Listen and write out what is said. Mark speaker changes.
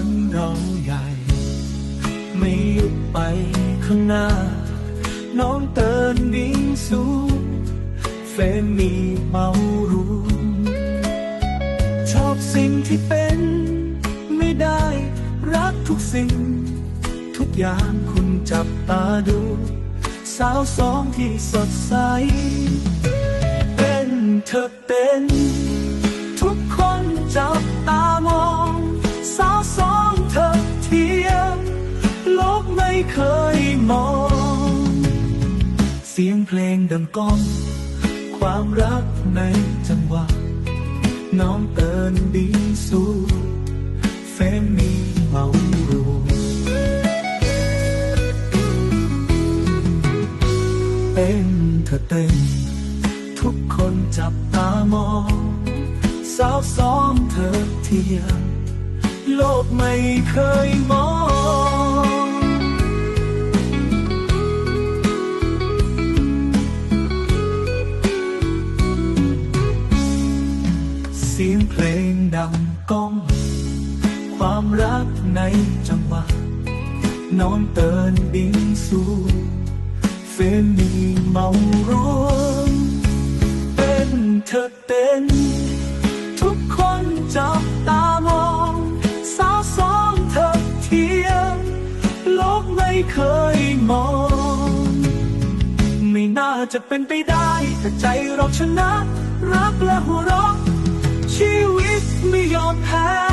Speaker 1: ันเราใหญ่ ไม่ยุบไปข้างหน้า น้องเตินวิ่งสูงเฟมมีเมารู้ชอบสิ่งที่เป็น ไม่ได้รักทุกสิ่ง ทุกอย่างคุณจับตาดู สาวสองที่สดใส เป็นเธอเป็น ดังก้อง ความรักในจังหวะ น้องเตินดีสู้เฟมมีเมารูเป็นเธอเต้นทุกคนจับตามองสาวสองเธอเทียมโลกไม่เคยมอง สียงเพลงดังก้อง ความรักในจังหวะน้องเตินดิ้งสู้เฟรมมีเมารวมเป็นเธอเต้น ทุกคนจับตามอง สาวสองเธอเทียมโลกไม่เคยมอง ไม่น่าจะเป็นไปได้ แต่ใจเราชนะ รักและหัวเราะ ชีวิตไม่ยอมแพ้